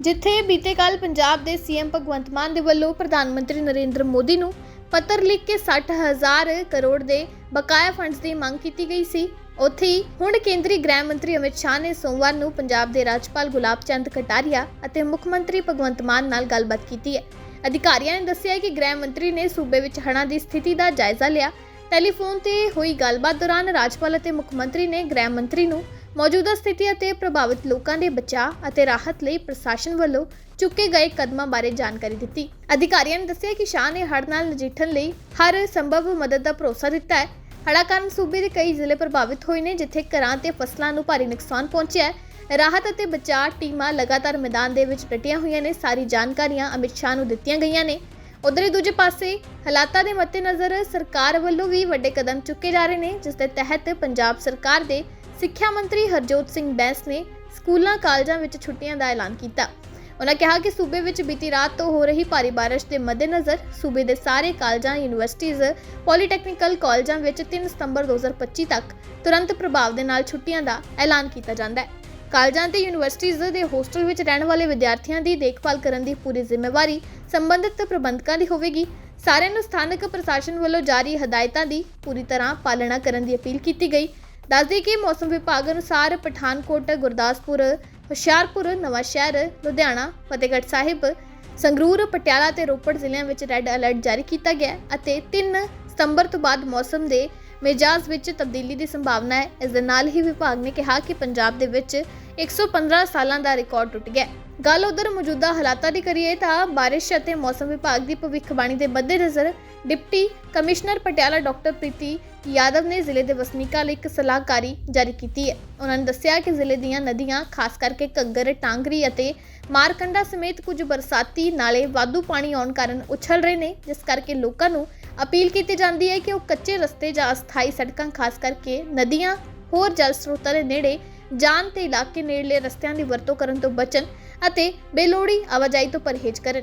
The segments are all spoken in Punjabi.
ਜਿੱਥੇ ਬੀਤੇ ਕੱਲ ਪੰਜਾਬ ਦੇ ਸੀਐਮ ਭਗਵੰਤ ਮਾਨ ਦੇ ਵੱਲੋਂ ਪ੍ਰਧਾਨ ਮੰਤਰੀ ਨਰਿੰਦਰ ਮੋਦੀ ਨੂੰ ਪੱਤਰ ਲਿਖ ਕੇ 60000 ਕਰੋੜ ਦੇ ਬਕਾਇਆ ਫੰਡਸ ਦੀ ਮੰਗ ਕੀਤੀ ਗਈ ਸੀ। ਉੱਥੇ ਹੀ ਹੁਣ ਕੇਂਦਰੀ ਗ੍ਰਹਿ ਮੰਤਰੀ ਅਮਿਤ ਸ਼ਾਹ ਨੇ ਸੋਮਵਾਰ ਨੂੰ ਪੰਜਾਬ ਦੇ ਰਾਜਪਾਲ ਗੁਲਾਬ ਚੰਦ ਕਟਾਰੀਆ ਅਤੇ ਮੁੱਖ ਮੰਤਰੀ ਭਗਵੰਤ ਮਾਨ ਨਾਲ ਗੱਲਬਾਤ ਕੀਤੀ ਹੈ। ਅਧਿਕਾਰੀਆਂ ਨੇ ਦੱਸਿਆ ਕਿ ਗ੍ਰਹਿ ਮੰਤਰੀ ਨੇ ਸੂਬੇ ਵਿੱਚ ਹੜ੍ਹਾਂ ਦੀ ਸਥਿਤੀ ਦਾ ਜਾਇਜ਼ਾ ਲਿਆ। ਟੈਲੀਫੋਨ ਤੇ ਹੋਈ ਗੱਲਬਾਤ ਦੌਰਾਨ ਰਾਜਪਾਲ ਅਤੇ ਮੁੱਖ ਮੰਤਰੀ ਨੇ ਗ੍ਰਹਿ ਮੰਤਰੀ ਨੂੰ ਮੌਜੂਦਾ ਸਥਿਤੀ ਅਤੇ ਪ੍ਰਭਾਵਿਤ ਲੋਕਾਂ ਦੇ ਬਚਾਅ ਅਤੇ ਰਾਹਤ ਲਈ ਪ੍ਰਸ਼ਾਸਨ ਵੱਲੋਂ ਚੁੱਕੇ ਗਏ ਕਦਮਾਂ ਬਾਰੇ ਜਾਣਕਾਰੀ ਦਿੱਤੀ। ਅਧਿਕਾਰੀਆਂ ਨੇ ਦੱਸਿਆ ਕਿ ਸ਼ਾਹ ਨੇ ਹੜ੍ਹ ਨਾਲ ਨਜਿੱਠਣ ਲਈ ਹਰ ਸੰਭਵ ਮਦਦ ਦਾ ਭਰੋਸਾ ਦਿੱਤਾ ਹੈ। ਹੜ੍ਹਾਂ ਕਾਰਨ ਸੂਬੇ ਦੇ ਕਈ ਜ਼ਿਲ੍ਹੇ ਪ੍ਰਭਾਵਿਤ ਹੋਏ ਨੇ, ਜਿੱਥੇ ਘਰਾਂ ਤੇ ਫਸਲਾਂ ਨੂੰ ਭਾਰੀ ਨੁਕਸਾਨ ਪਹੁੰਚਿਆ ਹੈ। ਰਾਹਤ ਅਤੇ ਬਚਾਅ ਟੀਮਾਂ ਲਗਾਤਾਰ ਮੈਦਾਨ ਦੇ ਵਿੱਚ ਡਟੀਆਂ ਹੋਈਆਂ ਨੇ, ਸਾਰੀ ਜਾਣਕਾਰੀਆਂ ਅਮਿਤ ਸ਼ਾਹ ਨੂੰ ਦਿੱਤੀਆਂ ਗਈਆਂ ਨੇ। ਉਧਰ ਹੀ ਦੂਜੇ ਪਾਸੇ ਹਾਲਾਤਾਂ ਦੇ ਮੱਦੇਨਜ਼ਰ ਸਰਕਾਰ ਵੱਲੋਂ ਵੀ ਵੱਡੇ ਕਦਮ ਚੁੱਕੇ ਜਾ ਰਹੇ ਨੇ, ਜਿਸ ਦੇ ਤਹਿਤ ਪੰਜਾਬ ਸਰਕਾਰ ਦੇ ਸਿੱਖਿਆ ਮੰਤਰੀ ਹਰਜੋਤ ਸਿੰਘ ਬੈਂਸ ਨੇ ਸਕੂਲਾਂ ਕਾਲਜਾਂ ਵਿੱਚ ਛੁੱਟੀਆਂ ਦਾ ਐਲਾਨ ਕੀਤਾ। ਉਹਨਾਂ ਕਿਹਾ ਕਿ ਸੂਬੇ ਵਿੱਚ ਬੀਤੀ ਰਾਤ ਤੋਂ ਹੋ ਰਹੀ ਭਾਰੀ ਬਾਰਿਸ਼ ਦੇ ਮੱਦੇਨਜ਼ਰ ਸੂਬੇ ਦੇ ਸਾਰੇ ਕਾਲਜਾਂ ਯੂਨੀਵਰਸਿਟੀਆਂ ਪੋਲੀਟੈਕਨੀਕਲ ਕਾਲਜਾਂ ਵਿੱਚ 3 ਸਤੰਬਰ 2025 ਤੱਕ ਤੁਰੰਤ ਪ੍ਰਭਾਵ ਦੇ ਨਾਲ ਛੁੱਟੀਆਂ ਦਾ ਐਲਾਨ ਕੀਤਾ ਜਾਂਦਾ ਹੈ। ਕਾਲਜਾਂ ਤੇ ਯੂਨੀਵਰਸਿਟੀਆਂ ਦੇ ਹੋਸਟਲ ਵਿੱਚ ਰਹਿਣ ਵਾਲੇ ਵਿਦਿਆਰਥੀਆਂ ਦੀ ਦੇਖਭਾਲ ਕਰਨ ਦੀ ਪੂਰੀ ਜ਼ਿੰਮੇਵਾਰੀ ਸੰਬੰਧਿਤ ਪ੍ਰਬੰਧਕਾਂ ਦੀ ਹੋਵੇਗੀ। ਸਾਰਿਆਂ ਨੂੰ ਸਥਾਨਕ ਪ੍ਰਸ਼ਾਸਨ ਵੱਲੋਂ ਜਾਰੀ ਹਦਾਇਤਾਂ ਦੀ ਪੂਰੀ ਤਰ੍ਹਾਂ ਪਾਲਣਾ ਕਰਨ ਦੀ ਅਪੀਲ ਕੀਤੀ ਗਈ। ਦੱਸਦੀ ਕਿ ਮੌਸਮ ਵਿਭਾਗ ਅਨੁਸਾਰ ਪਠਾਨਕੋਟ, ਗੁਰਦਾਸਪੁਰ, ਹੁਸ਼ਿਆਰਪੁਰ, ਨਵਾਂਸ਼ਹਿਰ, ਲੁਧਿਆਣਾ, ਫਤਿਹਗੜ੍ਹ ਸਾਹਿਬ, ਸੰਗਰੂਰ, ਪਟਿਆਲਾ ਤੇ ਰੋਪੜ ਜ਼ਿਲ੍ਹਿਆਂ ਵਿੱਚ ਰੈੱਡ ਅਲਰਟ ਜਾਰੀ ਕੀਤਾ ਗਿਆ ਅਤੇ 3 ਸਤੰਬਰ ਤੋਂ ਬਾਅਦ ਮੌਸਮ ਦੇ ਮਿਜਾਜ਼ ਵਿੱਚ ਤਬਦੀਲੀ ਦੀ ਸੰਭਾਵਨਾ ਹੈ। ਇਸ ਦੇ ਨਾਲ ਹੀ ਵਿਭਾਗ ਨੇ ਕਿਹਾ ਕਿ ਪੰਜਾਬ ਦੇ ਵਿੱਚ 115 ਸਾਲਾਂ ਦਾ ਰਿਕਾਰਡ ਟੁੱਟ ਗਿਆ ਗੱਲ ਉਧਰ ਮੌਜੂਦਾ ਹਾਲਾਤਾਂ ਦੀ ਕਰੀਏ ਤਾਂ ਬਾਰਿਸ਼ ਅਤੇ ਮੌਸਮ ਵਿਭਾਗ ਦੀ ਭਵਿੱਖਬਾਣੀ ਦੇ ਮੱਦੇਨਜ਼ਰ deputy commissioner Patiala doctor Preeti Yadav ਨੇ ਜ਼ਿਲ੍ਹੇ ਦੇ ਵਸਨੀਕਾਂ ਲਈ ਇੱਕ ਸਲਾਹਕਾਰੀ ਜਾਰੀ ਕੀਤੀ ਹੈ। ਉਹਨਾਂ ਨੇ ਦੱਸਿਆ ਕਿ ਜ਼ਿਲ੍ਹੇ ਦੀਆਂ ਨਦੀਆਂ, ਖਾਸ ਕਰਕੇ ਘੱਗਰ, ਟਾਂਗਰੀ ਅਤੇ ਮਾਰਕੰਡਾ ਸਮੇਤ ਕੁਝ ਬਰਸਾਤੀ ਨਾਲੇ ਵਾਧੂ ਪਾਣੀ ਆਉਣ ਕਾਰਨ ਉਛਲ ਰਹੇ ਨੇ, ਜਿਸ ਕਰਕੇ ਲੋਕਾਂ ਨੂੰ ਅਪੀਲ ਕੀਤੀ ਜਾਂਦੀ ਹੈ ਕਿ ਉਹ ਕੱਚੇ ਰਸਤੇ ਜਾਂ ਅਸਥਾਈ ਸੜਕਾਂ, ਖਾਸ ਕਰਕੇ ਨਦੀਆਂ, ਹੋਰ ਜਲ ਸਰੋਤਾਂ ਦੇ ਨੇੜੇ ਜਾਣ ਤੇ ਇਲਾਕੇ ਨੇੜਲੇ ਰਸਤਿਆਂ ਦੀ ਵਰਤੋਂ ਕਰਨ ਤੋਂ ਬਚਣ। ਅਤੇ ਬੇਲੋੜੀ ਆਵਾਜਾਈ ਤੋਂ ਪਰਹੇਜ਼ ਕਰਨ।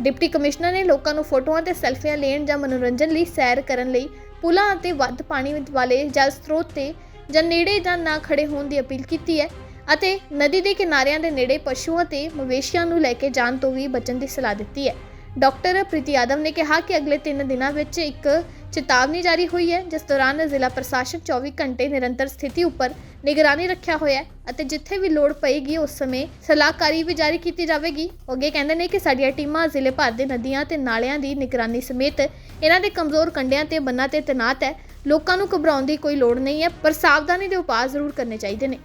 ਡਿਪਟੀ ਕਮਿਸ਼ਨਰ ਨੇ ਲੋਕਾਂ ਨੂੰ ਫੋਟੋਆਂ ਤੇ ਸੈਲਫੀਆਂ ਲੈਣ ਜਾਂ ਮਨੋਰੰਜਨ ਲਈ ਸੈਰ ਕਰਨ ਲਈ ਪੁਲਾਂ ਅਤੇ ਵੱਧ ਪਾਣੀ ਵਾਲੇ ਜਲ ਸਰੋਤ ਤੇ ਜਾਂ ਨੇੜੇ ਜਾਂ ਨਾ ਖੜੇ ਹੋਣ ਦੀ ਅਪੀਲ ਕੀਤੀ ਹੈ ਅਤੇ ਨਦੀ ਦੇ ਕਿਨਾਰਿਆਂ ਦੇ ਨੇੜੇ ਪਸ਼ੂਆਂ ਤੇ ਮਵੇਸ਼ੀਆਂ ਨੂੰ ਲੈ ਕੇ ਜਾਣ ਤੋਂ ਵੀ ਬਚਣ ਦੀ ਸਲਾਹ ਦਿੱਤੀ ਹੈ। ਡਾਕਟਰ ਪ੍ਰੀਤੀ ਯਾਦਵ ਨੇ ਕਿਹਾ ਕਿ ਅਗਲੇ 3 ਦਿਨਾਂ ਵਿੱਚ ਇੱਕ ਚੇਤਾਵਨੀ ਜਾਰੀ ਹੋਈ ਹੈ, ਜਿਸ ਦੌਰਾਨ ਜ਼ਿਲ੍ਹਾ ਪ੍ਰਸ਼ਾਸਨ 24 ਘੰਟੇ ਨਿਰੰਤਰ ਸਥਿਤੀ ਉੱਪਰ ਨਿਗਰਾਨੀ ਰੱਖਿਆ ਹੋਇਆ ਹੈ ਅਤੇ ਜਿੱਥੇ ਵੀ ਲੋੜ ਪਏਗੀ ਉਸ ਸਮੇਂ ਸਲਾਹਕਾਰੀ ਵੀ ਜਾਰੀ ਕੀਤੀ ਜਾਵੇਗੀ। ਅੱਗੇ ਕਹਿੰਦੇ ਨੇ ਕਿ ਸਾਡੀਆਂ ਟੀਮਾਂ ਜ਼ਿਲ੍ਹੇ ਭਰ ਦੇ ਨਦੀਆਂ ਤੇ ਨਾਲਿਆਂ ਦੀ ਨਿਗਰਾਨੀ ਸਮੇਤ ਇਹਨਾਂ ਦੇ ਕਮਜ਼ੋਰ ਕੰਡਿਆਂ ਤੇ ਬੰਨਾਂ ਤੇ ਤੈਨਾਤ ਹੈ। ਲੋਕਾਂ ਨੂੰ ਘਬਰਾਉਣ ਦੀ ਕੋਈ ਲੋੜ ਨਹੀਂ ਹੈ, ਪਰ ਸਾਵਧਾਨੀ ਦੇ ਉਪਾਅ ਜ਼ਰੂਰ ਕਰਨੇ ਚਾਹੀਦੇ ਨੇ।